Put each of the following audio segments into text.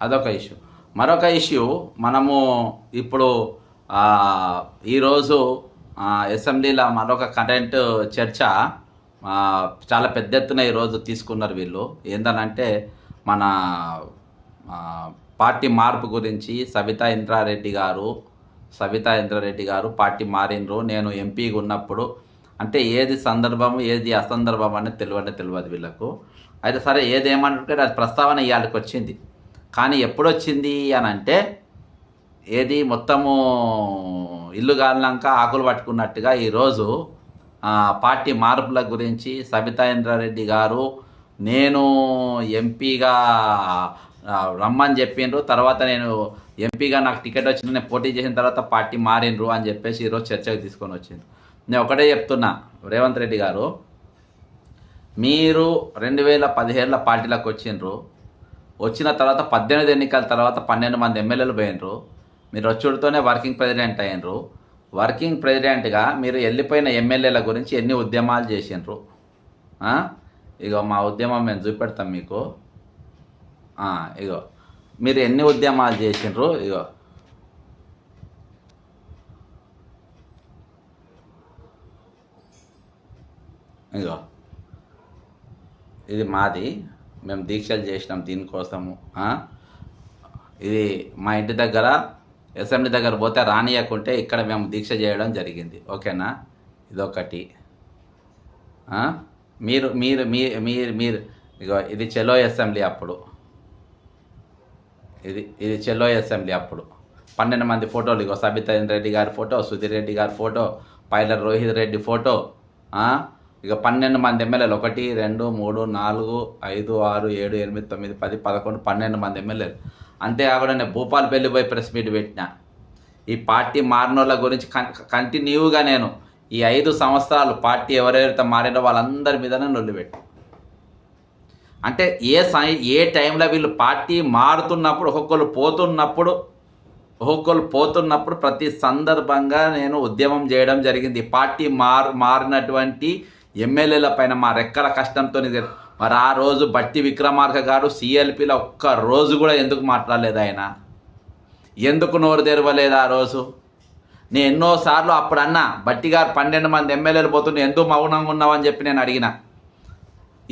అదొక ఇష్యూ. మరొక ఇష్యూ మనము ఇప్పుడు ఈరోజు అసెంబ్లీలో మరొక కరెంట్ చర్చ చాలా పెద్ద ఎత్తున ఈరోజు తీసుకున్నారు వీళ్ళు. ఏందనంటే మన పార్టీ మార్పు గురించి సవితా ఇంద్రారెడ్డి గారు సవితా ఇంద్రారెడ్డి గారు పార్టీ మారినరు నేను ఎంపీగా ఉన్నప్పుడు అంటే ఏది సందర్భం ఏది అసందర్భం అనేది తెలియని తెలియదు వీళ్ళకు. అయితే సరే ఏది ఏమంటుంటే అది ప్రస్తావన ఇవాళకి వచ్చింది కానీ ఎప్పుడు వచ్చింది అని అంటే ఏది మొత్తము ఇల్లు గాలినాక ఆకులు పట్టుకున్నట్టుగా ఈరోజు పార్టీ మార్పుల గురించి సబితా ఇంద్రారెడ్డి గారు నేను ఎంపీగా రమ్మని చెప్పిండ్రు తర్వాత నేను ఎంపీగా నాకు టికెట్ వచ్చిన నేను పోటీ చేసిన తర్వాత పార్టీ మారిండ్రు అని చెప్పేసి ఈరోజు చర్చకు తీసుకొని వచ్చింది. నేను ఒకటే చెప్తున్నా రేవంత్ రెడ్డి గారు మీరు రెండు వేల పదిహేడులో పార్టీలకు వచ్చిండ్రు. వచ్చిన తర్వాత పద్దెనిమిది ఎన్నికల తర్వాత పన్నెండు మంది ఎమ్మెల్యేలు పోయినరు. మీరు వచ్చుడితోనే వర్కింగ్ ప్రెసిడెంట్ అయినరు వర్కింగ్ ప్రెసిడెంట్గా మీరు వెళ్ళిపోయిన ఎమ్మెల్యేల గురించి ఎన్ని ఉద్యమాలు చేసిండ్రు? ఇగో మా ఉద్యమం మేము చూపెడతాం మీకు. ఇగో. మీరు ఎన్ని ఉద్యమాలు చేసిండ్రు? ఇగో. ఇగో. ఇది మాది. మేము దీక్షలు చేసినాం దీనికోసము ఇది మా ఇంటి దగ్గర అసెంబ్లీ దగ్గర పోతే రానియకుంటే ఇక్కడ మేము దీక్ష చేయడం జరిగింది. ఓకేనా? ఇదొకటి. మీరు మీరు మీ మీరు మీరు ఇగో ఇది చెలో అసెంబ్లీ అప్పుడు. ఇది ఇది చెలో అసెంబ్లీ అప్పుడు. పన్నెండు మంది ఫోటోలు ఇగో సబితా రెడ్డి గారి ఫోటో సుధీర్ రెడ్డి గారి photo Pilot Rohit Reddy photo ఇక పన్నెండు మంది ఎమ్మెల్యేలు ఒకటి రెండు మూడు నాలుగు ఐదు ఆరు ఏడు ఎనిమిది తొమ్మిది పది పదకొండు పన్నెండు మంది ఎమ్మెల్యేలు. అంతేకాకుండా నేను భూపాల్ పోయి ప్రెస్ మీట్ పెట్టిన. ఈ పార్టీ మారినోళ్ళ గురించి కంటిన్యూగా నేను ఈ ఐదు సంవత్సరాలు పార్టీ ఎవరెవరితో మారినో వాళ్ళందరి మీదనే నొల్లు పెట్టి అంటే ఏ సమయ ఏ టైంలో వీళ్ళు పార్టీ మారుతున్నప్పుడు ఒక్కొక్కరు పోతున్నప్పుడు ఒక్కొక్కరు పోతున్నప్పుడు ప్రతి సందర్భంగా నేను ఉద్యమం చేయడం జరిగింది. పార్టీ మార్ మారినటువంటి ఎమ్మెల్యేల పైన మా రెక్కల కష్టంతో మరి ఆ రోజు బట్టి విక్రమార్క గారు సిఎల్పిలో ఒక్క రోజు కూడా ఎందుకు మాట్లాడలేదు ఆయన? ఎందుకు నోరు తెరవలేదు ఆ రోజు? నేను ఎన్నోసార్లు అప్పుడు అన్నా బట్టి గారు పన్నెండు మంది ఎమ్మెల్యేలు పోతుంటే ఎందుకు మౌనంగా ఉన్నావని చెప్పి నేను అడిగిన.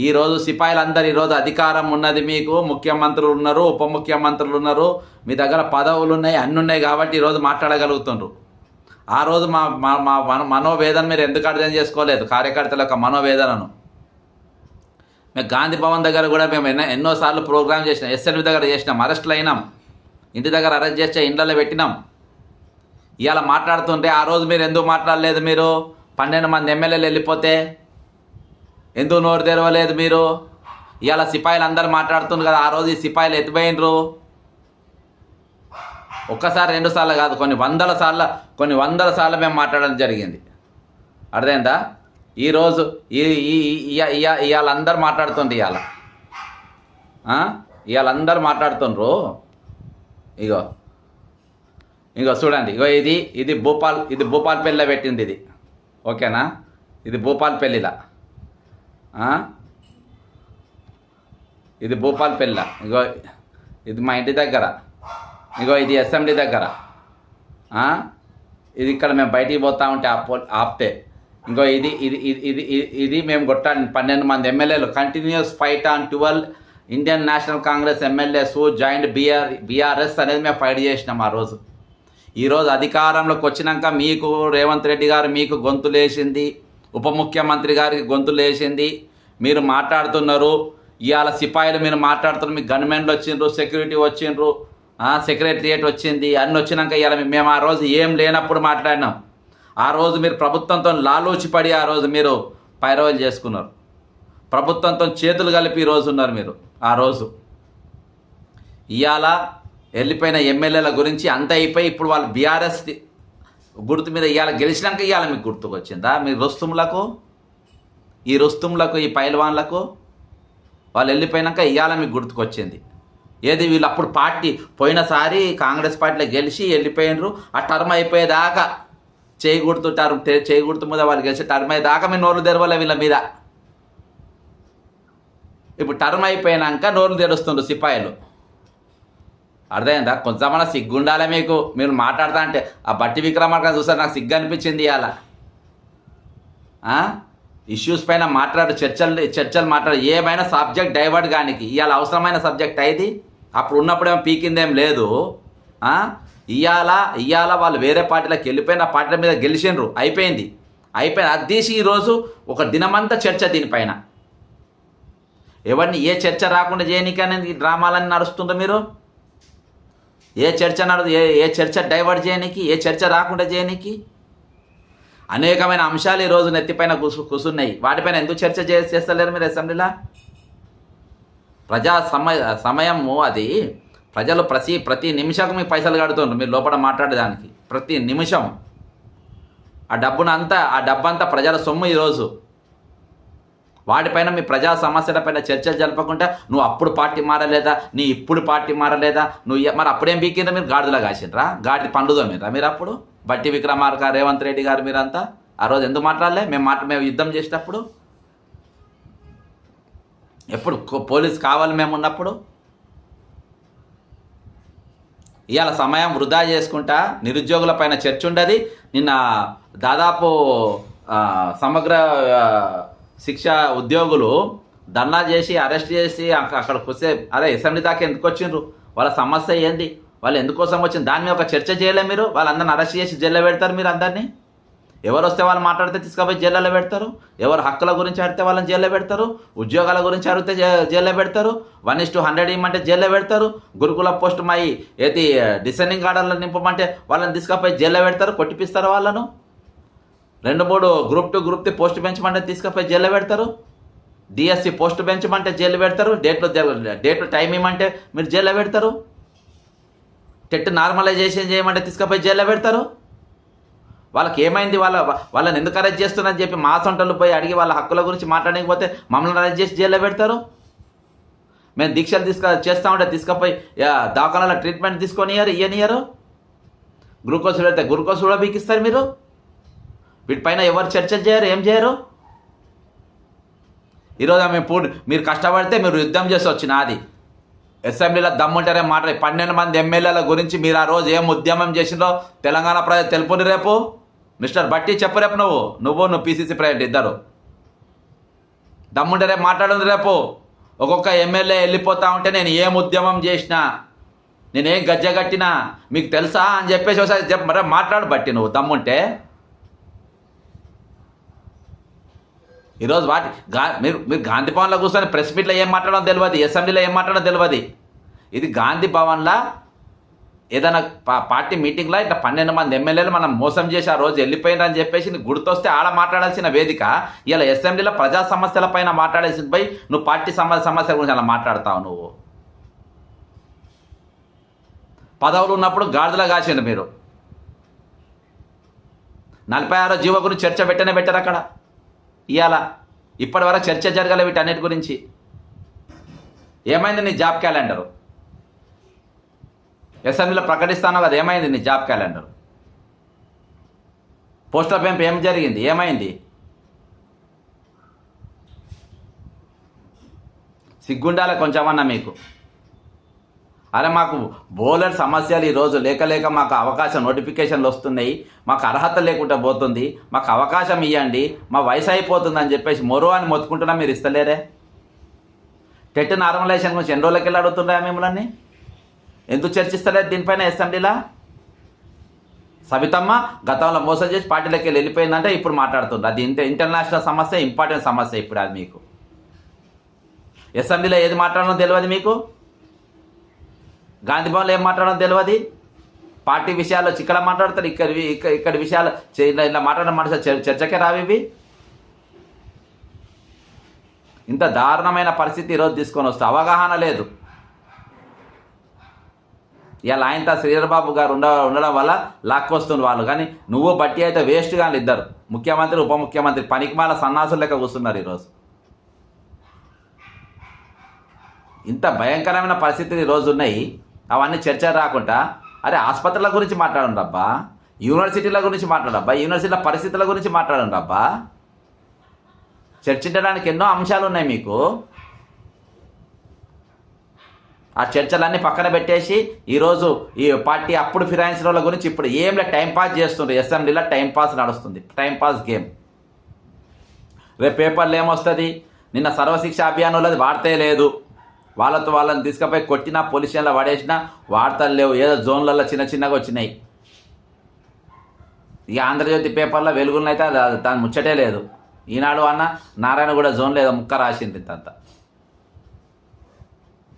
ఈరోజు సిపాయిలందరూ ఈరోజు అధికారం ఉన్నది మీకు ముఖ్యమంత్రులు ఉన్నారు ఉప ముఖ్యమంత్రులు ఉన్నారు మీ దగ్గర పదవులు ఉన్నాయి అన్నీ ఉన్నాయి కాబట్టి ఈరోజు మాట్లాడగలుగుతుండ్రు. ఆ రోజు మా మా మా మన- మనోవేదన మీరు ఎందుకు అర్థం చేసుకోలేదు? కార్యకర్తల యొక్క మనోవేదనను. మేము గాంధీ భవన్ దగ్గర కూడా మేము ఎన్నో ఎన్నోసార్లు ప్రోగ్రామ్ చేసినాం ఎస్ఎల్వి దగ్గర చేసినాం అరెస్టులు అయినాం ఇంటి దగ్గర అరెస్ట్ చేస్తే ఇండ్లలో పెట్టినాం. ఇవాళ మాట్లాడుతుంటే ఆ రోజు మీరు ఎందుకు మాట్లాడలేదు మీరు? పన్నెండు మంది ఎమ్మెల్యేలు వెళ్ళిపోతే ఎందుకు నోరు తెరవలేదు మీరు? ఇవాళ సిపాయిలు అందరు మాట్లాడుతున్నారు కదా ఆ రోజు ఈ సిపాయిలు ఎత్తిపోయినరు. ఒక్కసారి రెండు సార్లు కాదు కొన్ని వందల సార్లు కొన్ని వందల సార్లు మేము మాట్లాడడం జరిగింది. అర్థమైందా? ఈరోజు ఈ ఇవాళ అందరు మాట్లాడుతుండ్రు ఇవాళ ఇవాళ అందరు మాట్లాడుతుండ్రు. ఇగో ఇగో చూడండి ఇగో ఇది ఇది భూపాల్ ఇది భూపాల్ పెళ్ళిలో పెట్టింది ఇది. ఓకేనా? ఇది భూపాల్ పెళ్ళిలా. ఇది భూపాల్ పెళ్ళ ఇగో ఇది మా ఇంటి దగ్గర. ఇగో ఇది అసెంబ్లీ దగ్గర. ఇది ఇక్కడ మేము బయటికి పోతా ఉంటే ఆపితే. ఇంకో ఇది ఇది ఇది ఇది మేము కొట్టాలి. పన్నెండు మంది ఎమ్మెల్యేలు. Continuous fight on twelve Indian National Congress MLAs joint BR BRS అనేది మేము ఫైట్ చేసినాం ఆ రోజు. ఈరోజు అధికారంలోకి వచ్చినాక మీకు రేవంత్ రెడ్డి గారు మీకు గొంతులేసింది ఉప ముఖ్యమంత్రి గారికి గొంతులేసింది మీరు మాట్లాడుతున్నారు. ఇవాళ సిపాయిలు మీరు మాట్లాడుతున్నారు. మీకు గన్మెన్లు వచ్చిండ్రు సెక్యూరిటీ వచ్చిండ్రు. సెక్రటరియేట్ వచ్చింది అన్నీ వచ్చినాక ఇవాళ మేము ఆ రోజు ఏం లేనప్పుడు మాట్లాడినాం. ఆ రోజు మీరు ప్రభుత్వంతో లాలోచిపడి ఆ రోజు మీరు పైరవలు చేసుకున్నారు. ప్రభుత్వంతో చేతులు కలిపి ఈ రోజు ఉన్నారు మీరు ఆ రోజు. ఇవాళ వెళ్ళిపోయిన ఎమ్మెల్యేల గురించి అంత అయిపోయి ఇప్పుడు వాళ్ళు బీఆర్ఎస్ గుర్తు మీద ఇవాళ గెలిచినాక ఇవాళ మీకు గుర్తుకు వచ్చిందా మీ రుస్తుములకు ఈ రుస్తుములకు ఈ పైల్వాన్లకు వాళ్ళు వెళ్ళిపోయినాక ఇవాళ మీకు గుర్తుకొచ్చింది. ఏది వీళ్ళు అప్పుడు పార్టీ పోయినసారి కాంగ్రెస్ పార్టీలో గెలిచి వెళ్ళిపోయినరు. ఆ టర్మ్ అయిపోయేదాకా చేయకూడదు టర్మ్ చేయకూడదు మీద వాళ్ళు గెలిచి టర్మ్ అయ్యేదాకా మీ నోరు తెరవలే వీళ్ళ మీద. ఇప్పుడు టర్మ్ అయిపోయినాక నోరు తెరుస్తుండ్రు సిపాయిలు. అర్థమైందా? కొంచెమన్నా సిగ్గుండాలి మీకు. మీరు మాట్లాడతా అంటే ఆ బట్టి విక్రమార్క చూసారు నాకు సిగ్గు అనిపించింది ఇవాళ ఇష్యూస్ పైన మాట్లాడు చర్చలు చర్చలు మాట్లాడు. ఏమైనా సబ్జెక్ట్ డైవర్ట్ కానికి. ఇవాళ అవసరమైన సబ్జెక్ట్ అయింది అప్పుడు ఉన్నప్పుడేమో పీకిందేం లేదు. ఆ? ఇవాళ ఇవాళ వాళ్ళు వేరే పార్టీలకు వెళ్ళిపోయిన ఆ పార్టీల మీద గెలిచిండ్రు అయిపోయింది. అయిపోయింది. అది తీసి ఈరోజు ఒక దినమంతా చర్చ దీనిపైన. ఎవరిని ఏ చర్చ రాకుండా చేయనీకనే ఈ డ్రామాలన్నీ నడుస్తుందో మీరు? ఏ చర్చ నడు ఏ ఏ చర్చ డైవర్ట్ చేయనీకి ఏ చర్చ రాకుండా చేయనీకి? అనేకమైన అంశాలు ఈ రోజు నెత్తిపైన కూసు కూసున్నాయి. వాటిపైన ఎందుకు చర్చ చేస్తలేరు మీరు అసెంబ్లీలో? ప్రజా సమయ సమయము అది. ప్రజలు ప్రతి ప్రతి నిమిషం మీకు పైసలు కడుతుండ్రు. మీరు లోపల మాట్లాడేదానికి. ప్రతి నిమిషం. ఆ డబ్బును అంతా ఆ డబ్బంతా ప్రజల సొమ్ము ఈరోజు. వాటిపైన మీ ప్రజా సమస్యలపైన చర్చలు జరపకుండా నువ్వు అప్పుడు పార్టీ మారలేదా? నీ ఇప్పుడు పార్టీ మారలేదా? నువ్వు మరి అప్పుడేం పీకిందా మీరు గాడిదలా కాసిండ్రా? గాడి పండుదో మీరా మీరు అప్పుడు? బట్టి విక్రమార్క రేవంత్ రెడ్డి గారు మీరంతా? ఆ రోజు ఎందుకు మాట్లాడలే? మేము మాట మేము యుద్ధం చేసేటప్పుడు? ఎప్పుడు పోలీస్ కావాలి మేము ఉన్నప్పుడు? ఇవాళ సమయం వృధా చేసుకుంటా నిరుద్యోగుల పైన చర్చ ఉండదు. నిన్న దాదాపు సమగ్ర శిక్ష ఉద్యోగులు ధర్నా చేసి అరెస్ట్ చేసి అక్కడ అక్కడికి అదే అరే అసెంబ్లీ దాకా ఎందుకు వచ్చిండ్రు? వాళ్ళ సమస్య ఏంది? వాళ్ళు ఎందుకోసం వచ్చింది దాని మీద ఒక చర్చ చేయలే మీరు? వాళ్ళందరిని అరెస్ట్ చేసి జైల్లో పెడతారు మీరు అందరినీ? ఎవరు వస్తే వాళ్ళు మాట్లాడితే తీసుకుపోయి జైల్లో పెడతారు? ఎవరు హక్కుల గురించి అడిగితే వాళ్ళని జైల్లో పెడతారు? ఉద్యోగాల గురించి అడిగితే జైల్లో పెడతారు? వన్ ఇస్ టు హండ్రెడ్ ఇమ్మంటే జైల్లో పెడతారు? గురుకుల పోస్ట్ మై ఏది డిసెండింగ్ ఆర్డర్లో నింపమంటే వాళ్ళని తీసుకుపోయి జైల్లో పెడతారు? కొట్టిపిస్తారు వాళ్ళను? రెండు మూడు గ్రూప్ టు గ్రూప్ పోస్ట్ పెంచమంటే తీసుకుపోయి జైల్లో పెడతారు? డిఎస్సి పోస్ట్ పెంచమంటే జైలు పెడతారు? డేట్లో డేట్లో టైం ఇవ్వమంటే మీరు జైల్లో పెడతారు? టెట్ నార్మలైజేషన్ చేయమంటే తీసుకుపోయి జైల్లో పెడతారు? వాళ్ళకి ఏమైంది? వాళ్ళ వాళ్ళని ఎందుకు అరెస్ట్ చేస్తున్నారని చెప్పి మా సొంటలు పోయి అడిగి వాళ్ళ హక్కుల గురించి మాట్లాడకపోతే మమ్మల్ని అరెస్ట్ చేసి జైల్లో పెడతారు? మేము దీక్షలు తీసుక చేస్తా ఉంటే తీసుకుపోయి యా, ట్రీట్మెంట్ తీసుకొని ఇయ్యరు ఇయ్యనియరు గ్లూకోజ్ పెడితే గ్లూకోజ్ కూడా బీకిస్తారు మీరు? వీటిపైన ఎవరు చర్చలు చేయరు? ఏం చేయరు? ఈరోజు మేము పూర్తి మీరు కష్టపడితే మీరు యుద్ధం చేసి వచ్చిన అది అసెంబ్లీలో దమ్ముంటారే మాట్లాడి పన్నెండు మంది ఎమ్మెల్యేల గురించి మీరు ఆ రోజు ఏం ఉద్యమం చేసిందో తెలంగాణ ప్రజలు తెలుపుని రేపు? మిస్టర్ బట్టి చెప్పు రేపు నువ్వు నువ్వు నువ్వు పీసీసీ ప్రెసిడెంట్ ఇద్దరు. దమ్ముంటే రేపు మాట్లాడదు రేపు. ఒక్కొక్క ఎమ్మెల్యే వెళ్ళిపోతా ఉంటే నేను ఏం ఉద్యమం చేసినా నేనేం గజ్జ కట్టినా మీకు తెలుసా అని చెప్పేసి ఒకసారి చెప్ప మరి మాట్లాడు బట్టి నువ్వు దమ్ముంటే. ఈరోజు వాటి గా మీరు మీరు గాంధీ భవన్లో కూర్చొని ప్రెస్ మీట్లో ఏం మాట్లాడడం తెలియదు అసెంబ్లీలో ఏం మాట్లాడడం తెలియదు. ఇది గాంధీ భవన్లో ఏదైనా పార్టీ మీటింగ్లో ఇట్లా పన్నెండు మంది ఎమ్మెల్యేలు మనం మోసం చేసి ఆ రోజు వెళ్ళిపోయినని చెప్పేసి నీకు గుర్తొస్తే ఆడ మాట్లాడాల్సిన వేదిక. ఇలా అసెంబ్లీలో ప్రజా సమస్యల పైన మాట్లాడేసి పోయి నువ్వు పార్టీ సమస్య సమస్యల గురించి అలా మాట్లాడతావు నువ్వు. పదవులు ఉన్నప్పుడు గాడిదలా కాసిండు మీరు. నలభై ఆరో జీవో గురించి చర్చ పెట్టనే పెట్టారు అక్కడ. ఇవాళ ఇప్పటి వరకు చర్చ జరగలే వీటన్నిటి గురించి. ఏమైంది నీ జాబ్ క్యాలెండరు? అసెంబ్లీలో ప్రకటిస్తాను కదా ఏమైంది నీ జాబ్ క్యాలెండర్? పోస్టల్ పెంపు ఏం జరిగింది? ఏమైంది? సిగ్గుండాల కొంచెమన్నా మీకు. అరే మాకు బౌలర్ సమస్యలు ఈరోజు లేక లేక మాకు అవకాశం నోటిఫికేషన్లు వస్తున్నాయి. మాకు అర్హత లేకుండా పోతుంది. మాకు అవకాశం ఇవ్వండి మా వయసు అయిపోతుంది అని చెప్పేసి మొరో అని మొత్తుకుంటున్నా మీరు ఇస్తలేరే? టెట్ నార్మలైజేషన్ గురించి ఎన్ని రోజులకి వెళ్ళి అడుగుతున్నాయా మిమ్మల్ని? ఎందుకు చర్చిస్తలేదు దీనిపైన అసెంబ్లీలా సబితమ్మ గతంలో మోసం చేసి పార్టీలోకి వెళ్ళి వెళ్ళిపోయిందంటే ఇప్పుడు మాట్లాడుతుంది అది ఇంత ఇంటర్నేషనల్ సమస్య ఇంపార్టెంట్ సమస్య ఇప్పుడు అది మీకు. అసెంబ్లీలో ఏది మాట్లాడడం తెలియదు మీకు? గాంధీ భవన్లో ఏం మాట్లాడడం తెలియదు? పార్టీ విషయాల్లో ఇక్కడ మాట్లాడతారు. ఇక్కడ ఇక్కడ విషయాలు ఇలా మాట్లాడడం మనుషులు చర్చకే రావి ఇంత దారుణమైన పరిస్థితి ఈరోజు తీసుకొని వస్తే అవగాహన లేదు. ఇలా ఆయనతో శ్రీధరబాబు గారు ఉండ ఉండడం వల్ల లాక్కొస్తుంది వాళ్ళు. కానీ నువ్వు బట్టి అయితే వేస్ట్ కానీ ఇద్దరు. ముఖ్యమంత్రి ఉప ముఖ్యమంత్రి పనికిమాల సన్నాసులు లెక్క కూర్చున్నారు ఈరోజు. ఇంత భయంకరమైన పరిస్థితులు ఈరోజు ఉన్నాయి. అవన్నీ చర్చ రాకుండా అరే ఆసుపత్రుల గురించి మాట్లాడండి అబ్బా. యూనివర్సిటీల గురించి మాట్లాడబ్బా యూనివర్సిటీల పరిస్థితుల గురించి మాట్లాడండి అబ్బా. చర్చించడానికి ఎన్నో అంశాలు ఉన్నాయి మీకు. ఆ చర్చలన్నీ పక్కన పెట్టేసి ఈరోజు ఈ పార్టీ అప్పుడు ఫిరాయించిన వాళ్ళ గురించి ఇప్పుడు ఏంలే టైం పాస్ చేస్తుండ్రు. అసెంబ్లీలో టైం పాస్ నడుస్తుంది. టైంపాస్ గేమ్ రేపు పేపర్లు ఏమొస్తుంది? నిన్న సర్వశిక్ష అభియాన్ వాళ్ళది వార్తే లేదు. వాళ్ళతో వాళ్ళని తీసుకుపోయి కొట్టినా పోలీస్ పడేసినా వార్తలు లేవు. ఏదో జోన్లలో చిన్న చిన్నగా వచ్చినాయి. ఇక ఆంధ్రజ్యోతి పేపర్లో వెలుగులను అయితే దాని ముచ్చటే లేదు. ఈనాడు అన్న నారాయణ కూడా జోన్ లేదా ముక్క రాసింది ఇంతంతా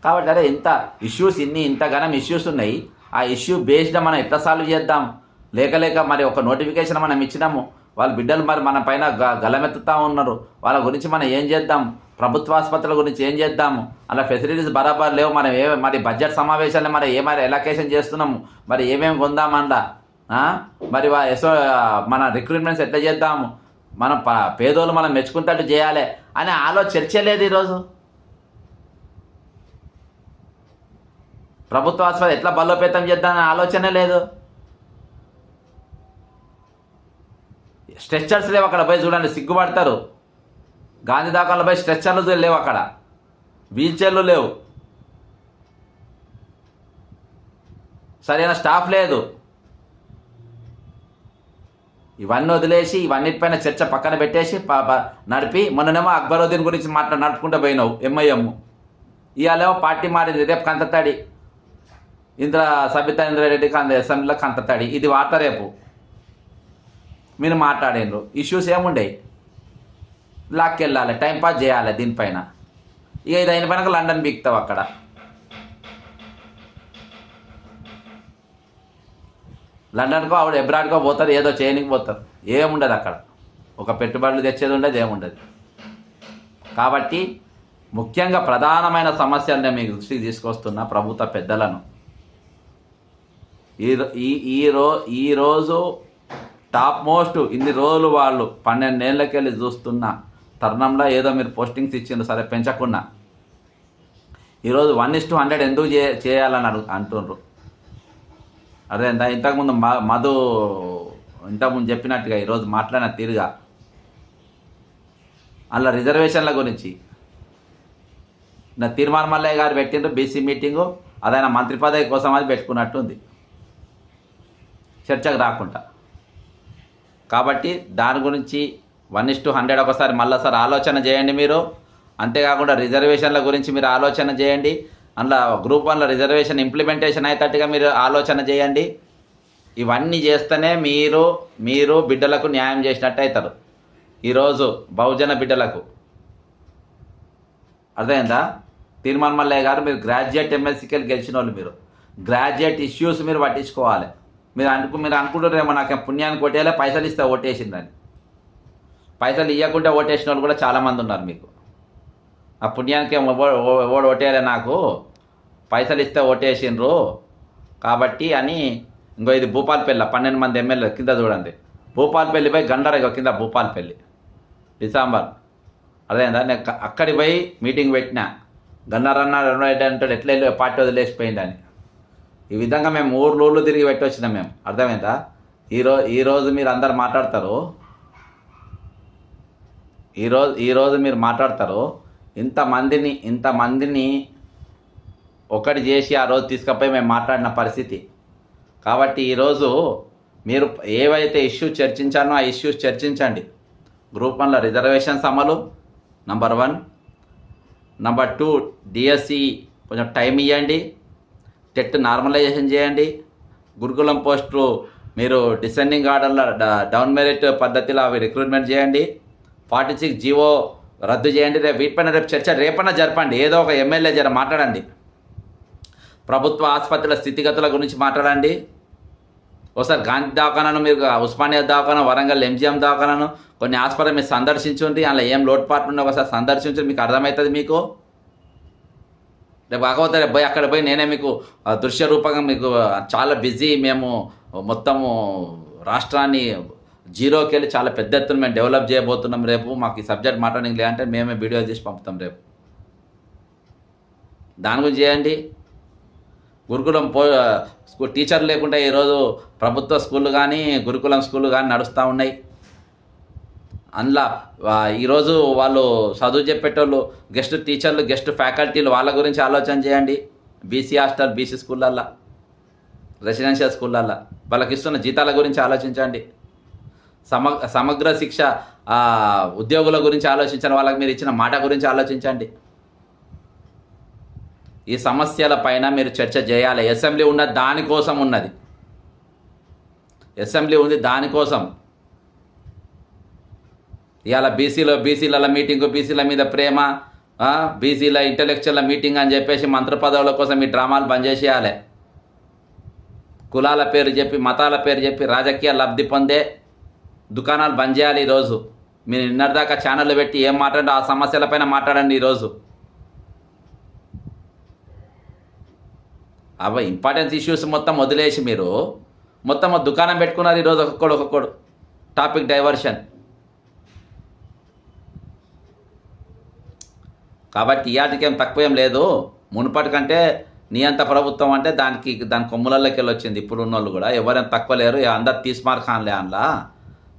కాబట్టి అరే ఇంత ఇష్యూస్ ఇన్ని ఇంత ఘనం ఇష్యూస్ ఉన్నాయి. ఆ ఇష్యూ బేస్డ్ మనం ఎట్లా సాల్వ్ చేద్దాం? లేక లేక మరి ఒక నోటిఫికేషన్ మనం ఇచ్చినాము. వాళ్ళ బిడ్డలు మరి మన పైన గ గలమెత్తుతా ఉన్నారు. వాళ్ళ గురించి మనం ఏం చేద్దాం? ప్రభుత్వ ఆసుపత్రుల గురించి ఏం చేద్దాము? అలా ఫెసిలిటీస్ బరాబర్ లేవు. మనం ఏ మరి బడ్జెట్ సమావేశాన్ని మరి ఏమైనా ఎలకేషన్ చేస్తున్నాము? మరి ఏమేమి కొందామండా మరి వా- ఎసో మన రిక్రూట్మెంట్స్ ఎట్లా చేద్దాము? మనం ప- పేదోళ్ళు మనం మెచ్చుకుంటట్టు చేయాలి అనే ఆలో చర్చ లేదు ఈరోజు. ప్రభుత్వ ఆసుపత్రి ఎట్లా బలోపేతం చేద్దామనే ఆలోచనే లేదు. స్ట్రెచ్చర్స్ లేవు అక్కడ పోయి చూడండి సిగ్గుపడతారు. గాంధీ దాకాల పోయి స్ట్రెచ్చర్లు లేవు అక్కడ. వీల్ చైర్లు లేవు. సరైన స్టాఫ్ లేదు. ఇవన్నీ వదిలేసి ఇవన్నిటిపైన చర్చ పక్కన పెట్టేసి నడిపి మొన్ననేమో అక్బరుద్దీన్ గురించి మాట్లా నడుపుకుంటూ పోయినావు ఎంఐఎం ఇవాళేమో పార్టీ మారింది రేపు కంతతాడి. ఇంద్ర సబితా ఇంద్రారెడ్డి కంద అసెంబ్లీలో కంతతాడి. ఇది వార్త రేపు. మీరు మాట్లాడిండ్రు. ఇష్యూస్ ఏముండయి? లాక్కెళ్ళాలి వెళ్ళాలి టైంపాస్ చేయాలి దీనిపైన. ఇక ఇది అయిన పైన లండన్ బీక్తావు అక్కడ. లండన్కో ఆవిడ ఎబ్రాడ్కో పోతారు ఏదో చేయనికి పోతారు. ఏముండదు అక్కడ. ఒక పెట్టుబడులు తెచ్చేది ఉండదు ఏముండదు. కాబట్టి ముఖ్యంగా ప్రధానమైన సమస్యలనే మీకు దృష్టికి తీసుకొస్తున్న ప్రభుత్వ పెద్దలను. ఈ ఈ రో ఈ రోజు టాప్ మోస్ట్ ఇన్ని రోజులు వాళ్ళు పన్నెండేళ్ళకెళ్ళి చూస్తున్న తరుణంలో ఏదో మీరు పోస్టింగ్స్ ఇచ్చిండ్రు సరే పెంచకుండా ఈరోజు వన్ ఇస్ టు హండ్రెడ్ ఎందుకు చే చేయాలని అడుగు అంటుండ్రు. అదే ఇంతకుముందు మ- మధు ఇంతకుముందు చెప్పినట్టుగా ఈరోజు మాట్లాడిన తీరుగా. అందులో రిజర్వేషన్ల గురించి. నా తీర్మాన్ మల్లయ్య గారు పెట్టిండ్రు బీసీ మీటింగు అదైనా మంత్రి పదవి కోసం అది పెట్టుకున్నట్టుంది. చర్చకు రాకుండా. కాబట్టి దాని గురించి వన్ ఇస్ టు హండ్రెడ్ ఒకసారి మళ్ళీసారి ఆలోచన చేయండి మీరు. అంతేకాకుండా రిజర్వేషన్ల గురించి మీరు ఆలోచన చేయండి. అందులో గ్రూప్ వన్లో రిజర్వేషన్ ఇంప్లిమెంటేషన్ అయ్యేటట్టుగా మీరు ఆలోచన చేయండి. ఇవన్నీ చేస్తేనే మీరు మీరు బిడ్డలకు న్యాయం చేసినట్టు అవుతారు. ఈరోజు బహుజన బిడ్డలకు. అర్థమైందా? తీర్మాన్ మల్లయ్య గారు మీరు గ్రాడ్యుయేట్ ఎంఎస్సీకి గెలిచిన వాళ్ళు మీరు. గ్రాడ్యుయేట్ ఇష్యూస్ మీరు పట్టించుకోవాలి. మీరు అనుకు మీరు అనుకుంటున్నారేమో నాకు పుణ్యానికి ఓటేయాలి పైసలు ఇస్తే ఓటేసిందని. పైసలు ఇవ్వకుంటే ఓటేసిన వాళ్ళు కూడా చాలామంది ఉన్నారు మీకు. ఆ పుణ్యానికి ఏమో ఓటేయాలి నాకు. పైసలు ఇస్తే ఓటేసిండ్రు. కాబట్టి అని ఇంకో ఇది భూపాలపల్లి పన్నెండు మంది ఎమ్మెల్యే కింద చూడండి. భూపాలపల్లి పోయి గండరగ కింద భూపాలపల్లి డిసెంబర్ అదేందా? నేను అక్కడికి పోయి మీటింగ్ పెట్టిన. గన్నారన్న రెండు అంటాడు ఎట్లా వెళ్ళి పార్టీ వదిలేసిపోయిందని. ఈ విధంగా మేము ఊర్లు ఊర్లు తిరిగి పెట్టొచ్చినాం మేము. అర్థమైందా? ఈరో ఈరోజు మీరు అందరు మాట్లాడతారు. ఈరోజు ఈరోజు మీరు మాట్లాడతారు. ఇంతమందిని ఇంతమందిని ఒకటి చేసి ఆ రోజు తీసుకుపోయి మేము మాట్లాడిన పరిస్థితి. కాబట్టి ఈరోజు మీరు ఏవైతే ఇష్యూస్ చర్చించానో ఆ ఇష్యూస్ చర్చించండి. గ్రూప్ వన్లో రిజర్వేషన్స్ అమలు number one. Number two DSC కొంచెం టైం ఇవ్వండి టెట్ నార్మలైజేషన్ చేయండి. గురుకులం పోస్టులు మీరు డిసెండింగ్ ఆర్డర్లో డ- డౌన్ మెరిట్ పద్ధతిలో అవి రిక్రూట్మెంట్ చేయండి. ఫార్టీ సిక్స్ జీవో రద్దు చేయండి. రేపు వీటిపైన రేపు చర్చ రేపన్నా జరపండి. ఏదో ఒక ఎమ్మెల్యే జర మాట్లాడండి. ప్రభుత్వ ఆసుపత్రుల స్థితిగతుల గురించి మాట్లాడండి. ఒకసారి గాంధీ దవాఖానాను మీరు ఉస్మానియా దవాఖానా వరంగల్ ఎంజిఎం దవాఖానాను కొన్ని ఆసుపత్రులు మీరు సందర్శించుండి అందులో ఏం లోటుపాట్లు ఉన్నాయో ఒకసారి సందర్శించండి మీకు అర్థమవుతుంది మీకు? రేపు కాకపోతే రేపు పోయి అక్కడ పోయి నేనే మీకు దృశ్య రూపంగా మీకు చాలా బిజీ మేము మొత్తము రాష్ట్రాన్ని జీరోకి వెళ్ళి చాలా పెద్ద ఎత్తున మేము డెవలప్ చేయబోతున్నాం రేపు. మాకు ఈ సబ్జెక్ట్ మాట్లాడడానికి లేదంటే మేమే వీడియో తీసి పంపుతాం రేపు. దాని గురించి చేయండి. గురుకులం పో స్కూల్ టీచర్ లేకుండా ఈరోజు ప్రభుత్వ స్కూళ్ళు కానీ గురుకులం స్కూళ్ళు కానీ నడుస్తూ ఉన్నాయి. అందులో ఈరోజు వాళ్ళు చదువు చెప్పేటోళ్ళు గెస్ట్ టీచర్లు గెస్ట్ ఫ్యాకల్టీలు వాళ్ళ గురించి ఆలోచన చేయండి. బీసీ హాస్టల్ బీసీ స్కూళ్ళల్లో రెసిడెన్షియల్ స్కూళ్ళల్లో. వాళ్ళకి ఇస్తున్న జీతాల గురించి ఆలోచించండి. సమ సమగ్ర శిక్ష ఉద్యోగుల గురించి ఆలోచించండి వాళ్ళకి మీరు ఇచ్చిన మాట గురించి ఆలోచించండి. ఈ సమస్యల పైన మీరు చర్చ చేయాలి. అసెంబ్లీ ఉన్న దానికోసం ఉన్నది. అసెంబ్లీ ఉంది దానికోసం. ఇవాళ బీసీలో బీసీల మీటింగు బీసీల మీద ప్రేమ బీసీల ఇంటలెక్చువల్ మీటింగ్ అని చెప్పేసి మంత్రి పదవుల కోసం ఈ డ్రామాలు బంద్ చేసేయాలి. కులాల పేరు చెప్పి మతాల పేరు చెప్పి రాజకీయ లబ్ధి పొందే దుకాణాలు బంద్ చేయాలి ఈరోజు. మీరు నిన్నటిదాకా ఛానళ్ళు పెట్టి ఏం మాట్లాడో ఆ సమస్యలపైన మాట్లాడండి ఈరోజు. అవ ఇంపార్టెన్స్ ఇష్యూస్ మొత్తం వదిలేసి మీరు. మొత్తం దుకాణం పెట్టుకున్నారు ఈరోజు ఒక్కొక్కడు ఒక్కొక్కడు. టాపిక్ డైవర్షన్ కాబట్టి ఇవాటికేం తక్కువ ఏం లేదు. మునుపటి కంటే అంత ప్రభుత్వం అంటే దానికి దాని కొమ్ములలోకి వెళ్ళి వచ్చింది ఇప్పుడు ఉన్నోళ్ళు కూడా. ఎవరేం తక్కువ లేరు. ఇక అందరు తీసుమార్ఖాన్లే అందులో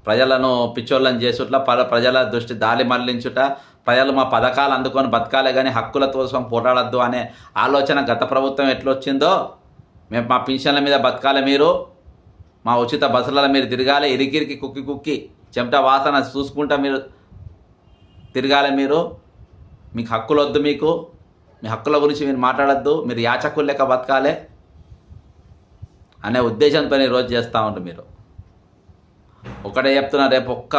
ప్రజలను పిచ్చోళ్ళని చేసుట్ల పర ప్రజల దృష్టి దారి మళ్ళించుట ప్రజలు మా పథకాలు అందుకొని బతకాలే కానీ హక్కుల కోసం పోరాడద్దు అనే ఆలోచన గత ప్రభుత్వం ఎట్లొచ్చిందో మేము మా పింఛన్ల మీద బతకాలి మీరు. మా ఉచిత బస్సుల మీరు తిరగాలి. ఇరికిరికి కుక్కి కుక్కి చెమట వాసన చూసుకుంటా మీరు తిరగాలి మీరు. మీకు హక్కులు వద్దు మీకు. మీ హక్కుల గురించి మీరు మాట్లాడద్దు. మీరు యాచకులు లెక్క బతకాలే అనే ఉద్దేశంతో ఈరోజు చేస్తూ ఉంటారు మీరు. ఒకటే చెప్తున్నా రేపు ఒక్క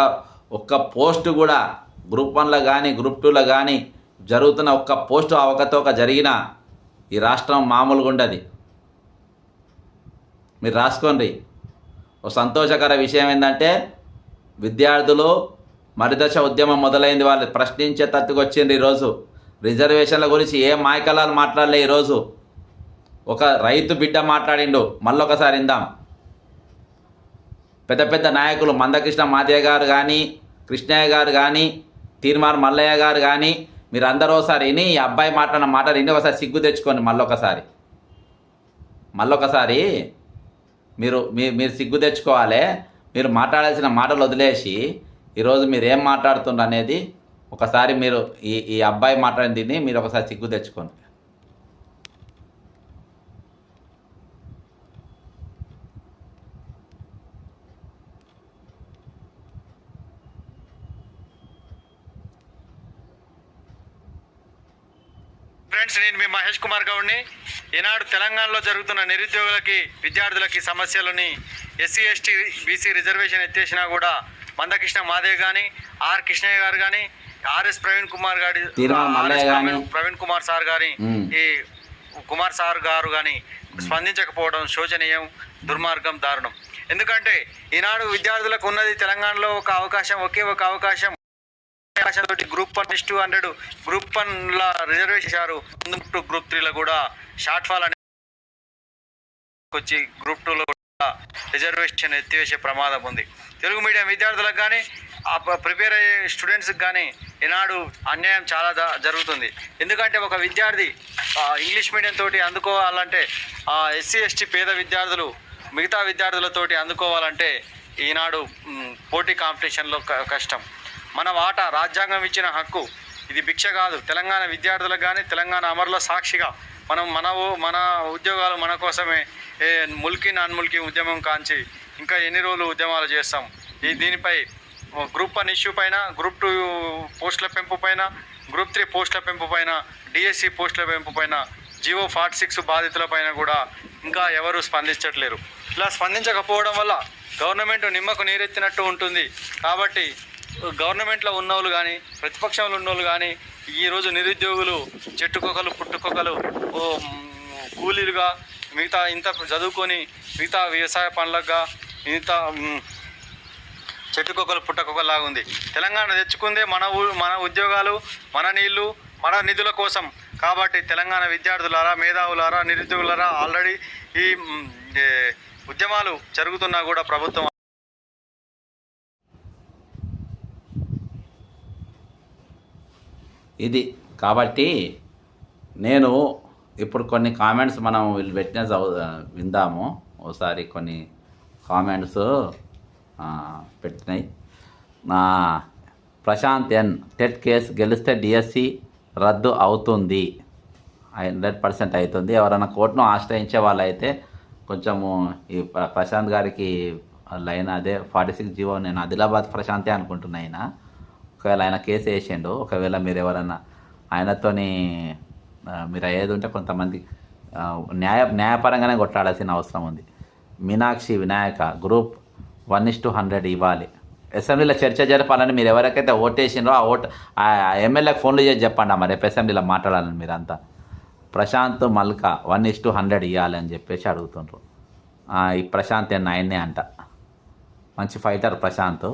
ఒక్క పోస్ట్ కూడా గ్రూప్ వన్లో కానీ గ్రూప్ టూలో కానీ జరుగుతున్న ఒక్క పోస్టు అవకతవక జరిగిన ఈ రాష్ట్రం మామూలుగా ఉండదు. మీరు రాసుకోండి. ఒక సంతోషకర విషయం ఏంటంటే విద్యార్థులు మరిదశ ఉద్యమం మొదలైంది. వాళ్ళు ప్రశ్నించే తత్తుకొచ్చింది ఈరోజు. రిజర్వేషన్ల గురించి ఏ మాయకలాలు మాట్లాడలే ఈరోజు. ఒక రైతు బిడ్డ మాట్లాడిండు. మళ్ళొకసారి ఇందాం పెద్ద పెద్ద నాయకులు మందకృష్ణ మాదయ్య గారు కానీ కృష్ణయ్య గారు కానీ తీర్మార్ మల్లయ్య గారు కానీ మీరు అందరూ ఒకసారి విని ఈ అబ్బాయి మాట్లాడిన మాటలు రెండు ఒకసారి సిగ్గు తెచ్చుకోండి మళ్ళొకసారి. మళ్ళొకసారి మీరు మీరు సిగ్గు తెచ్చుకోవాలి. మీరు మాట్లాడాల్సిన మాటలు వదిలేసి ఈరోజు మీరు ఏం మాట్లాడుతుండ్రు అనేది ఒకసారి మీరు ఈ ఈ అబ్బాయి మాట్లాడిన దీన్ని మీరు ఒకసారి సిగ్గు తెచ్చుకోండి. ఫ్రెండ్స్ నేను మీ మహేష్ కుమార్ గౌడ్ని. ఈనాడు తెలంగాణలో జరుగుతున్న నిరుద్యోగులకి విద్యార్థులకి సమస్యలని ఎస్సీ ఎస్టీ బీసీ రిజర్వేషన్ ఎత్తేసినా కూడా మందకృష్ణ మాదేవ్ కానీ ఆర్ కృష్ణయ్య గారు కానీ ఆర్ఎస్ ప్రవీణ్ కుమార్ గారి. ప్రవీణ్- కుమార్ సార్ గారి. ఈ కుమార్ సార్ గారు కానీ స్పందించకపోవడం శోచనీయం దుర్మార్గం దారుణం ఎందుకంటే ఈనాడు విద్యార్థులకు ఉన్నది తెలంగాణలో ఒక అవకాశం ఒకే ఒక అవకాశం తోటి group one two hundred group one లా రిజర్వేషన్ చేశారు ముందు టూ గ్రూప్ త్రీలో కూడా షార్ట్ ఫాల్ అనేది వచ్చి గ్రూప్ టూలో రిజర్వేషన్ ఎత్తివేసే ప్రమాదం ఉంది. తెలుగు మీడియం విద్యార్థులకు కానీ ప్రిపేర్ అయ్యే స్టూడెంట్స్కి కానీ ఈనాడు అన్యాయం చాలా జరుగుతుంది. ఎందుకంటే ఒక విద్యార్థి ఇంగ్లీష్ మీడియం తోటి అందుకోవాలంటే ఎస్సీ ఎస్టీ పేద విద్యార్థులు మిగతా విద్యార్థులతోటి అందుకోవాలంటే ఈనాడు పోటీ కాంపిటీషన్లో కష్టం. మన వాటా రాజ్యాంగం ఇచ్చిన హక్కు ఇది భిక్ష కాదు. తెలంగాణ విద్యార్థులకు కానీ తెలంగాణ అమరుల సాక్షిగా మనం మన మన ఉద్యోగాలు మన కోసమే. ఏ ముల్కీ నాన్ ముల్కీ ఉద్యమం కాంచి ఇంకా ఎన్ని రోజులు ఉద్యమాలు చేస్తాం? ఈ దీనిపై గ్రూప్ వన్ ఇష్యూ పైన గ్రూప్ టూ పోస్టుల పెంపు పైన గ్రూప్ త్రీ పోస్టుల పెంపు పైన డిఎస్సి పోస్టుల పెంపు పైన జియో ఫార్టీ సిక్స్ బాధితుల పైన కూడా ఇంకా ఎవరు స్పందించట్లేరు. ఇలా స్పందించకపోవడం వల్ల గవర్నమెంట్ నిమ్మకు నీరెత్తినట్టు ఉంటుంది. కాబట్టి గవర్నమెంట్లో ఉన్నోళ్ళు కానీ ప్రతిపక్షంలో ఉన్నోళ్ళు కానీ ఈరోజు నిరుద్యోగులు చెట్టుకొకలు పుట్టుకొకలు ఓ, కూలీలుగా మిగతా ఇంత చదువుకొని మిగతా వ్యవసాయ పనులగా మిగతా చెట్టుకోకలు చెట్టుకొకలు పుట్టకొకలాగా ఉంది. తెలంగాణ తెచ్చుకుందే మన ఊ మన ఉద్యోగాలు మన నీళ్ళు మన నిధుల కోసం. కాబట్టి తెలంగాణ విద్యార్థులారా మేధావులారా నిరుద్యోగులారా ఆల్రెడీ ఈ ఉద్యమాలు జరుగుతున్నా కూడా ప్రభుత్వం ఇది. కాబట్టి నేను ఇప్పుడు కొన్ని కామెంట్స్ మనం వీళ్ళు పెట్టిన విందాము. ఒకసారి కొన్ని కామెంట్స్ పెట్టినాయి. నా ప్రశాంత్ ఎన్ టెట్ కేసు గెలిస్తే డిఎస్సి రద్దు అవుతుంది. హండ్రెడ్ పర్సెంట్ అవుతుంది. ఎవరైనా కోర్టును ఆశ్రయించే వాళ్ళైతే కొంచెము ఈ ప్రశాంత్ గారికి లైన్ అదే ఫార్టీ సిక్స్ జీవో నేను ఆదిలాబాద్ ప్రశాంతే అనుకుంటున్నాయినా ఒకవేళ ఆయన కేసు వేసిండు ఒకవేళ మీరు ఎవరన్నా ఆయనతోని మీరు అయ్యేది ఉంటే కొంతమంది న్యాయ న్యాయపరంగానే కొట్టాడాల్సిన అవసరం ఉంది. Meenakshi Vinayaka group one is two hundred ఇవ్వాలి. అసెంబ్లీలో చర్చ జరపాలని మీరు ఎవరికైతే ఓటేసిండ్రో ఆ ఓట్ ఆ ఎమ్మెల్యేకి ఫోన్లు చేసి చెప్పండి అమ్మ రేపు అసెంబ్లీలో మాట్లాడాలని మీరంతా. Prashanth Malka one is to hundred ఇవ్వాలి అని చెప్పేసి అడుగుతుండ్రు. ఈ ప్రశాంత్ నైన్నే అంట. మంచి fighter Prashanth.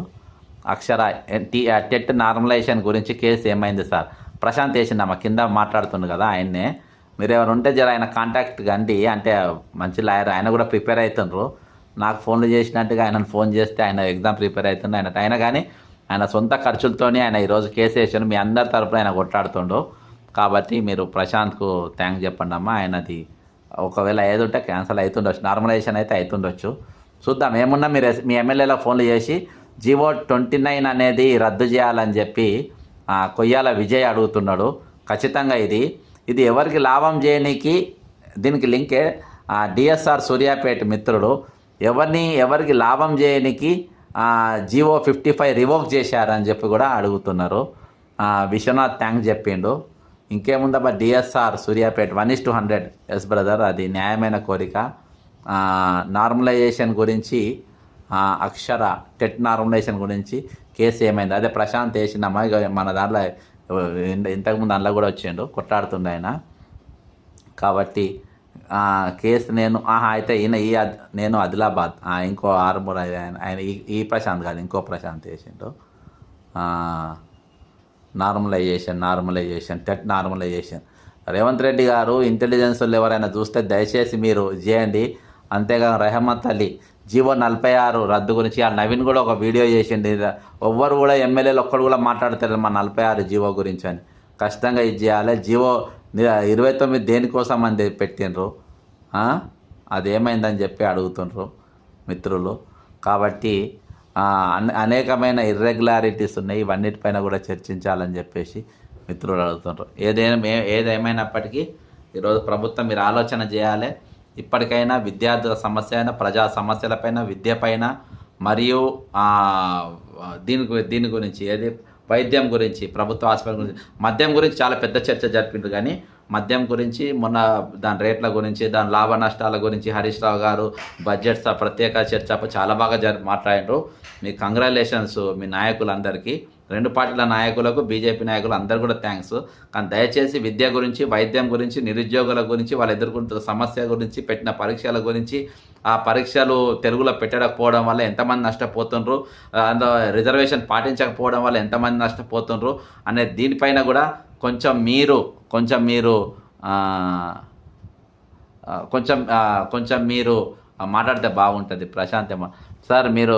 Akshara T TET normalisation గురించి కేసు ఏమైంది సార్? ప్రశాంత్ వేసిందమ్మ కింద మాట్లాడుతుండు కదా ఆయన్నే. మీరు ఎవరు ఉంటే జర ఆయన కాంటాక్ట్ కండి అంటే మంచి లాయర్ ఆయన కూడా ప్రిపేర్ అవుతుండ్రు నాకు ఫోన్లు చేసినట్టుగా ఆయనను ఫోన్ చేస్తే ఆయన ఎగ్జామ్ ప్రిపేర్ అవుతుండు ఆయన అయినా కానీ ఆయన సొంత ఖర్చులతోనే ఆయన ఈరోజు కేసు వేసాను మీ అందరి తరపున ఆయన కొట్లాడుతుండు. కాబట్టి మీరు ప్రశాంత్కు థ్యాంక్ చెప్పండి అమ్మా ఆయనది ఒకవేళ ఏదుంటే క్యాన్సల్ క్యాన్సిల్ అవుతుండొచ్చు నార్మలైజేషన్ అయితే అవుతుండొచ్చు చూద్దాం ఏమున్నా మీరు మీ ఎమ్మెల్యేలో ఫోన్లు చేసి జీవో ట్వంటీ నైన్ అనేది రద్దు చేయాలని చెప్పి కొయ్యాల విజయ్ అడుగుతున్నాడు. ఖచ్చితంగా ఇది. ఇది ఎవరికి లాభం చేయనీకి దీనికి లింకే డిఎస్ఆర్ సూర్యాపేట మిత్రుడు. ఎవరిని ఎవరికి లాభం చేయనికి G O fifty five revoke చేశారని చెప్పి కూడా అడుగుతున్నారు. విశ్వనాథ్ థ్యాంక్స్ చెప్పిండు. ఇంకేముందబ్బా DSR Suryapet one is two hundred. Yes brother అది న్యాయమైన కోరిక. నార్మలైజేషన్ గురించి అక్షర టెట్ నార్మలైజేషన్ గురించి కేసు ఏమైంది? అదే ప్రశాంత్ వేసిన ఇక మన దాంట్లో ఇంతకుముందు అందులో కూడా వచ్చిండు కొట్లాడుతుండే ఆయన. కాబట్టి కేసు నేను ఆహా అయితే ఈయన ఈ నేను ఆదిలాబాద్ ఆ, ఇంకో ఆరుమూర ఆయన ఆయన ఈ ఈ ప్రశాంత్ కాదు ఇంకో ప్రశాంత్ వేసిండు normalisation normalisation TET normalisation. Revanth Reddy గారు ఇంటెలిజెన్స్ వాళ్ళు ఎవరైనా చూస్తే దయచేసి మీరు చేయండి అంతేగాని రెహమత్ అలీ జీవో నలభై ఆరు రద్దు గురించి ఆ నవీన్ కూడా ఒక వీడియో చేసిండు. ఎవ్వరు కూడా ఎమ్మెల్యేలు ఒక్కడు కూడా మాట్లాడతారు మా నలభై ఆరు జీవో గురించి అని. ఖచ్చితంగా ఇది చేయాలి. జీవో ఇరవై తొమ్మిది దేనికోసం అని పెట్టిండ్రు. అదేమైందని అది ఏమైందని చెప్పి అడుగుతుండ్రు మిత్రులు. కాబట్టి అనేకమైన ఇర్రెగ్యులారిటీస్ ఉన్నాయి. ఇవన్నిటిపైన కూడా చర్చించాలని చెప్పేసి మిత్రులు అడుగుతుండ్రు. ఏదైనా ఏదేమైనప్పటికీ ఈరోజు ప్రభుత్వం మీరు ఆలోచన చేయాలి. ఇప్పటికైనా విద్యార్థుల సమస్య అయినా ప్రజా సమస్యలపైన విద్యపైన మరియు దీని గు- దీని గురించి ఏది వైద్యం గురించి ప్రభుత్వ హాస్పిటల్ గురించి మద్యం గురించి చాలా పెద్ద చర్చ జరిపిండ్రు కానీ మద్యం గురించి మొన్న దాని రేట్ల గురించి దాని లాభ నష్టాల గురించి హరీష్ రావు గారు బడ్జెట్ ప్రత్యేక చర్చ చాలా బాగా జరి మాట్లాడిండ్రు. మీ కంగ్రాలేషన్స్ మీ నాయకులందరికీ. రెండు పార్టీల నాయకులకు బీజేపీ నాయకులు అందరు కూడా థ్యాంక్స్ కానీ దయచేసి విద్య గురించి వైద్యం గురించి నిరుద్యోగుల గురించి వాళ్ళు ఎదుర్కొంటున్న సమస్య గురించి పెట్టిన పరీక్షల గురించి ఆ పరీక్షలు తెలుగులో పెట్టకపోవడం వల్ల ఎంతమంది నష్టపోతుండ్రు? అందులో రిజర్వేషన్ పాటించకపోవడం వల్ల ఎంతమంది నష్టపోతుండ్రు? అనే దీనిపైన కూడా కొంచెం మీరు కొంచెం మీరు కొంచెం కొంచెం మీరు మాట్లాడితే బాగుంటుంది ప్రశాంత్ ఏమో. సార్ మీరు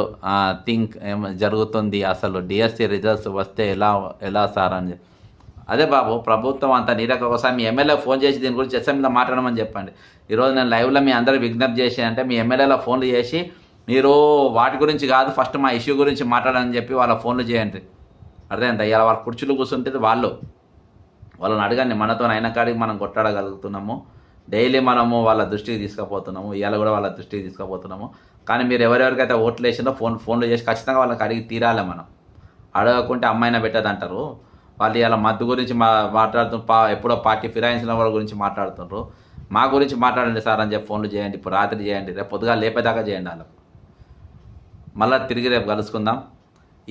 థింక్ ఏం జరుగుతుంది అసలు? డిఎస్సి రిజల్ట్స్ వస్తే ఎలా ఎలా సార్ అని అదే బాబు ప్రభుత్వం అంతా నీరక ఒకసారి మీ ఎమ్మెల్యే ఫోన్ చేసి దీని గురించి అసెంబ్లీలో మాట్లాడమని చెప్పండి. ఈరోజు నేను లైవ్లో మీ అందరూ విజ్ఞప్తి చేసి అంటే మీ ఎమ్మెల్యేలో ఫోన్లు చేసి మీరు వాటి గురించి కాదు ఫస్ట్ మా ఇష్యూ గురించి మాట్లాడని చెప్పి వాళ్ళ ఫోన్లు చేయండి. అర్థమైంది? ఇలా వాళ్ళ కుర్చీలు కూర్చుంటే వాళ్ళు వాళ్ళని అడగండి. మనతో అయిన కాడికి మనం కొట్టాడగలుగుతున్నాము డైలీ మనము వాళ్ళ దృష్టికి తీసుకుపోతున్నాము ఇవాళ కూడా వాళ్ళ దృష్టికి తీసుకుపోతున్నాము. కానీ మీరు ఎవరెవరికైతే ఓట్లు వేసిందో ఫోన్ ఫోన్లు చేసి ఖచ్చితంగా వాళ్ళకి అడిగి తీరాలి మనం. అడగకుంటే అమ్మాయినా పెట్టదంటారు వాళ్ళు ఇలా మద్దు గురించి మా మాట్లాడుతూ పా ఎప్పుడో పార్టీ ఫిరాయించిన వాళ్ళ గురించి మాట్లాడుతుండ్రు. మా గురించి మాట్లాడండి సార్ అని చెప్పి ఫోన్లు చేయండి ఇప్పుడు రాత్రి చేయండి రేపు పొద్దుగా లేపేదాకా చేయండి వాళ్ళకు. మళ్ళీ తిరిగి రేపు కలుసుకుందాం.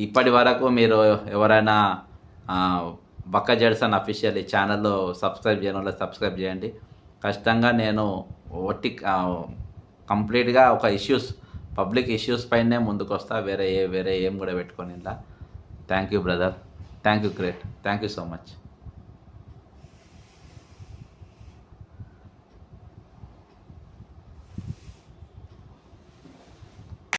ఇప్పటి వరకు మీరు ఎవరైనా బక్క జడ్సన్ అఫీషియల్ ఈ ఛానల్లో సబ్స్క్రైబ్ చేయడం వల్ల సబ్స్క్రైబ్ చేయండి. ఖచ్చితంగా నేను ఒట్టి కంప్లీట్గా ఒక ఇష్యూస్ పబ్లిక్ ఇష్యూస్ పైనే ముందుకు వస్తా వేరే ఏ వేరే ఏం కూడా పెట్టుకొని ఇలా thank you brother. Thank you great. Thank you so much.